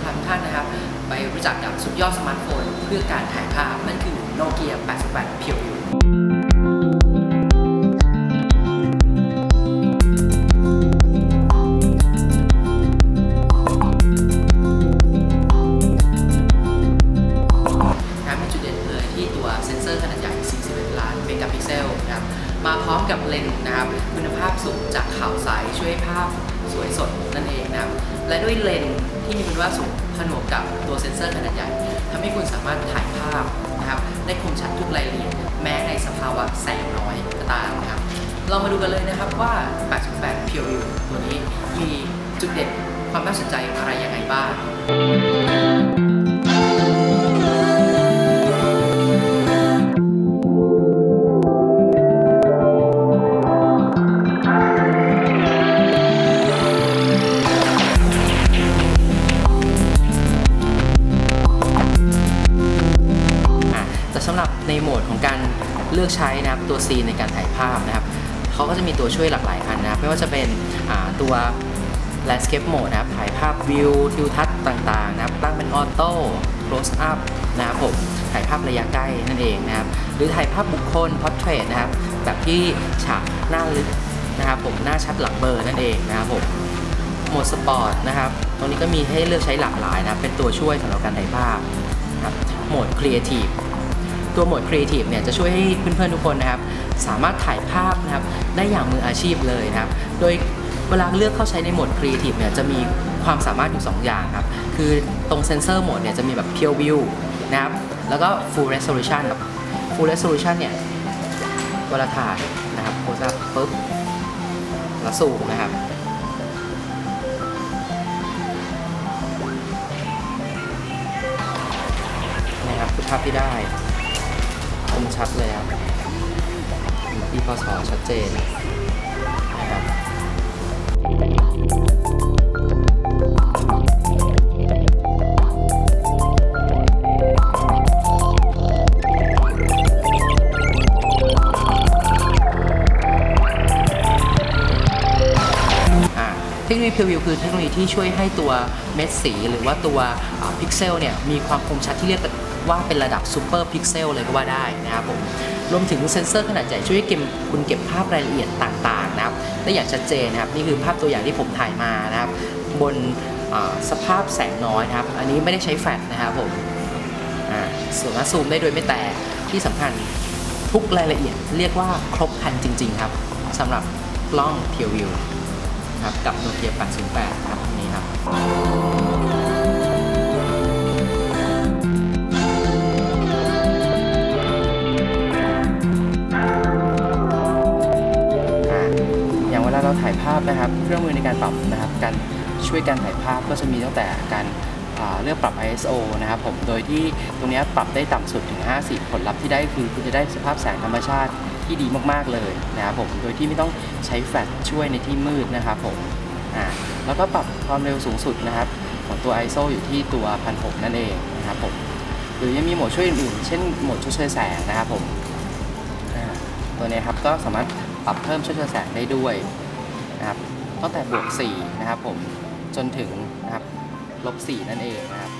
ะพาทุกท่านนะครับ ไปรู้จักกับสุดยอดสมาร์ทโฟน เพื่อการถ่ายภาพนั่นคือโนเกีย88 p u r e นะครับมีจุดเด่นเลยที่ตัวเซ็นเซอร์ขนาดใหญ่41ล้านเมกะพิกเซลนะครับมาพร้อมกับเลนส์นะครับ คุณภาพสูงจากขาวใสช่วยภาพสวยสดนั่นเองนะครับ และด้วยเลนส์ ที่มีคุณภาสูงผนวกกับตัวเซ็นเซอร์ขนาดใหญ่ทำให้คุณสามารถถ่ายภาพนะครับได้คมชัดทุกรายละเอียดแม้ในสภาวะแสงน้อยก็ตามนะครับเรามาดูกันเลยนะครับว่า88 Pure View ตัวนี้มีจุดเด่นความน่าสนใจอะไรยังไงบ้าง หรับในโหมดของการเลือกใช้นะครับตัว C ในการถ่ายภาพนะครับเขาก็จะมีตัวช่วยหลากหลายอันนะครับไม่ว่าจะเป็นตัว landscape mode นะครับถ่ายภาพวิวทิวทัศน์ต่างๆนะครับตั้งเป็นออโต้ close up นะครับผมถ่ายภาพระยะใกล้นั่นเองนะครับหรือถ่ายภาพบุคคล portrait นะครับแบบที่ฉากหน้าลึกนะครับผมหน้าชัดหลังเบลอร์นั่นเองนะครับผมโหมดสปอร์ตนะครับตรงนี้ก็มีให้เลือกใช้หลากหลายนะครับเป็นตัวช่วยสำหรับการถ่ายภาพนะครับโหมดครีเอทีฟ ตัวโหมดครีเอทีฟเนี่ยจะช่วยให้เพื่อนๆทุกคนนะครับสามารถถ่ายภาพนะครับได้อย่างมืออาชีพเลยนะครับโดยเวลาเลือกเข้าใช้ในโหมดครีเอทีฟเนี่ยจะมีความสามารถอยู่ 2 อย่างครับคือตรงเซนเซอร์โหมดเนี่ยจะมีแบบ Pure View นะครับแล้วก็ Full Resolution ครับ Full Resolution เนี่ยเวลาถ่ายนะครับโพสต์ปุ๊บแล้วสูงนะครับนะครับคือภาพที่ได้ ชัดเลยครับมีที่พศชัดเจนนะครับเทคโนโลยี Pure View คือเทคโนโลยีที่ช่วยให้ตัวเม็ดสีหรือว่าตัวพิกเซลเนี่ยมีความคมชัดที่เรียก ว่าเป็นระดับซูเปอร์พิกเซลเลยก็ว่าได้นะครับผมรวมถึงเซ็นเซอร์ขนาดใหญ่ช่วยให้เก็บคุณเก็บภาพรายละเอียดต่างๆนะครับได้อย่างชัดเจนนะครับนี่คือภาพตัวอย่างที่ผมถ่ายมานะครับ บนสภาพแสงน้อยนะครับ อันนี้ไม่ได้ใช้แฟลชนะครับผมอ่าสามารถซูมได้โดยไม่แตกที่สำคัญทุกรายละเอียดเรียกว่าครบคันจริง ๆ ครับสำหรับกล้อง Pure View ครับกับโนเกีย808 ครับนนี้ครับ เราถ่ายภาพนะครับ เครื่องมือในการปรับนะครับการช่วยการถ่ายภาพก็จะมีตั้งแต่การเลือกปรับ ISO นะครับผมโดยที่ตรงนี้ปรับได้ต่ำสุดถึง 50 ผลลัพธ์ที่ได้คือคุณจะได้สภาพแสงธรรมชาติที่ดีมากๆเลยนะครับผมโดยที่ไม่ต้องใช้แฟลชช่วยในที่มืดนะครับผมอ่าแล้วก็ปรับความเร็วสูงสุดนะครับของตัว ISO อยู่ที่ตัว1,600นั่นเองนะครับผมหรือยังมีโหมดช่วยอื่นๆ เช่นโหมดชดเชยแสงนะครับผมตัวนี้ครับก็สามารถปรับเพิ่มช่วยเฉแสงได้ด้วย นะครับตั้งแต่บวก4นะครับผมจนถึงนะครับลบ4นั่นเองนะครับ